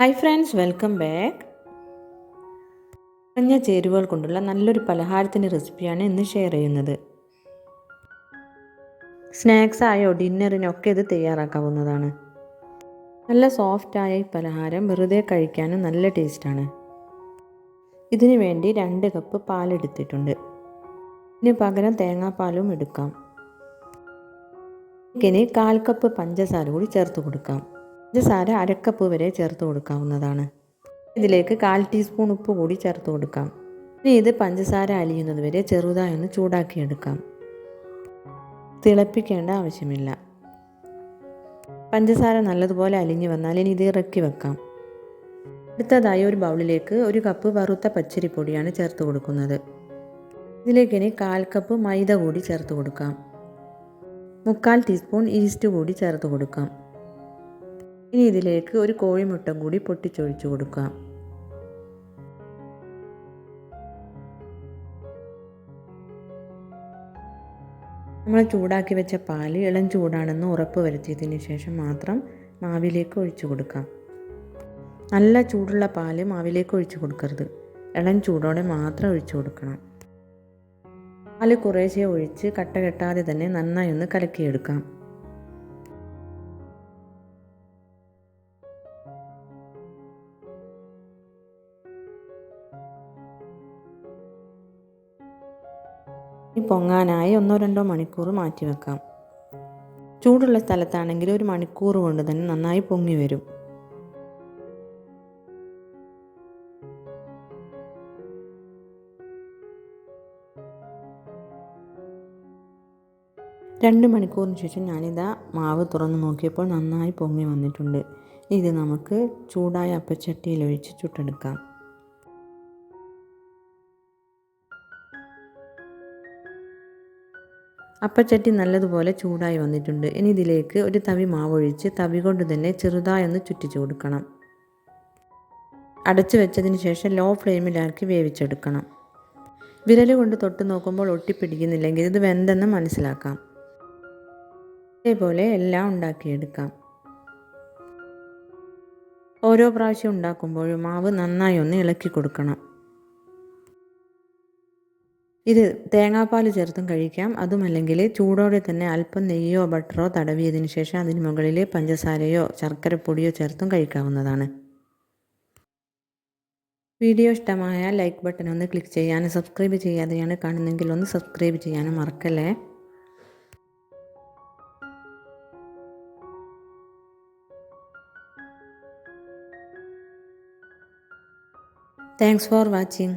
Hi friends welcome back കുറഞ്ഞ ചേരുവകൾ കൊണ്ടുള്ള നല്ലൊരു പലഹാരത്തിന്റെ റെസിപ്പിയാണ് ഇന്ന് ഷെയർ ചെയ്യുന്നത്. സ്നാക്സ് ആയോ ഡിന്നറിനൊക്കെ ഇത് തയ്യാറാക്കാവുന്നതാണ്. നല്ല സോഫ്റ്റായ ഈ പലഹാരം വെറുതെ കഴിക്കാനും നല്ല ടേസ്റ്റാണ് ഇതിനു വേണ്ടി രണ്ട് കപ്പ് പാലെടുത്തിട്ടുണ്ട് ഇതിന് പകരം തേങ്ങാപ്പാലും എടുക്കാം. ഇനി കാൽ കപ്പ് പഞ്ചസാര കൂടി ചേർത്ത് കൊടുക്കാം. പഞ്ചസാര അരക്കപ്പ് വരെ ചേർത്ത് കൊടുക്കാവുന്നതാണ്. ഇതിലേക്ക് കാൽ ടീസ്പൂൺ ഉപ്പ് കൂടി ചേർത്ത് കൊടുക്കാം. ഇനി ഇത് പഞ്ചസാര അലിയുന്നത് വരെ ചെറുതായി ഒന്ന് ചൂടാക്കിയെടുക്കാം. തിളപ്പിക്കേണ്ട ആവശ്യമില്ല. പഞ്ചസാര നല്ലതുപോലെ അലിഞ്ഞു വന്നാൽ ഇനി ഇത് ഇറക്കി വെക്കാം. അടുത്തതായി ഒരു ബൗളിലേക്ക് ഒരു കപ്പ് വറുത്ത പച്ചരിപ്പൊടിയാണ് ചേർത്ത് കൊടുക്കുന്നത്. ഇതിലേക്ക് ഇനി കാൽ കപ്പ് മൈദ കൂടി ചേർത്ത് കൊടുക്കാം. മുക്കാൽ ടീസ്പൂൺ ഈസ്റ്റ് കൂടി ചേർത്ത് കൊടുക്കാം. ഇനി ഇതിലേക്ക് ഒരു കോഴിമുട്ട കൂടി പൊട്ടിച്ചൊഴിച്ചു കൊടുക്കാം. നമ്മൾ ചൂടാക്കി വെച്ച പാൽ ഇളം ചൂടാണെന്ന് ഉറപ്പ് വരുത്തിയതിന് ശേഷം മാത്രം മാവിലേക്ക് ഒഴിച്ചു കൊടുക്കാം. നല്ല ചൂടുള്ള പാൽ മാവിലേക്ക് ഒഴിച്ചു കൊടുക്കരുത്. ഇളം ചൂടോടെ മാത്രം ഒഴിച്ചു കൊടുക്കണം. പാൽ കുറേശ്ശെ ഒഴിച്ച് കട്ട കെട്ടാതെ തന്നെ നന്നായി ഒന്ന് കലക്കിയെടുക്കാം. പൊങ്ങാനായി ഒന്നോ രണ്ടോ മണിക്കൂർ മാറ്റി വെക്കാം. ചൂടുള്ള സ്ഥലത്താണെങ്കിൽ ഒരു മണിക്കൂർ കൊണ്ട് തന്നെ നന്നായി പൊങ്ങി വരും. രണ്ട് മണിക്കൂറിന് ശേഷം ഞാനിതാ മാവ് തുറന്ന് നോക്കിയപ്പോൾ നന്നായി പൊങ്ങി വന്നിട്ടുണ്ട്. ഇത് നമുക്ക് ചൂടായ അപ്പച്ചട്ടിയിൽ ഒഴിച്ച് ചുട്ടെടുക്കാം. അപ്പച്ചട്ടി നല്ലതുപോലെ ചൂടായി വന്നിട്ടുണ്ട്. ഇനി ഇതിലേക്ക് ഒരു തവി മാവൊഴിച്ച് തവി കൊണ്ട് തന്നെ ചെറുതായൊന്ന് ചുറ്റിച്ചു കൊടുക്കണം. അടച്ചു വെച്ചതിന് ശേഷം ലോ ഫ്ലെയിമിലാക്കി വേവിച്ചെടുക്കണം. വിരൽ കൊണ്ട് തൊട്ട് നോക്കുമ്പോൾ ഒട്ടിപ്പിടിക്കുന്നില്ലെങ്കിൽ ഇത് വെന്തെന്ന് മനസ്സിലാക്കാം. ഇതേപോലെ എല്ലാം ഉണ്ടാക്കിയെടുക്കാം. ഓരോ പ്രാവശ്യം ഉണ്ടാക്കുമ്പോഴും മാവ് നന്നായി ഒന്ന് ഇളക്കി കൊടുക്കണം. ഇത് തേങ്ങാപ്പാൽ ചേർത്തും കഴിക്കാം. അതുമല്ലെങ്കിൽ ചൂടോടെ തന്നെ അല്പം നെയ്യോ ബട്ടറോ തടവിയതിന് ശേഷം അതിന് മുകളിൽ പഞ്ചസാരയോ ശർക്കരപ്പൊടിയോ ചേർത്തും കഴിക്കാവുന്നതാണ്. വീഡിയോ ഇഷ്ടമായ ലൈക്ക് ബട്ടൺ ഒന്ന് ക്ലിക്ക് ചെയ്യാനും സബ്സ്ക്രൈബ് ചെയ്യാതെയാണ് കാണുന്നതെങ്കിൽ ഒന്ന് സബ്സ്ക്രൈബ് ചെയ്യാനും മറക്കല്ലേ. Thanks for watching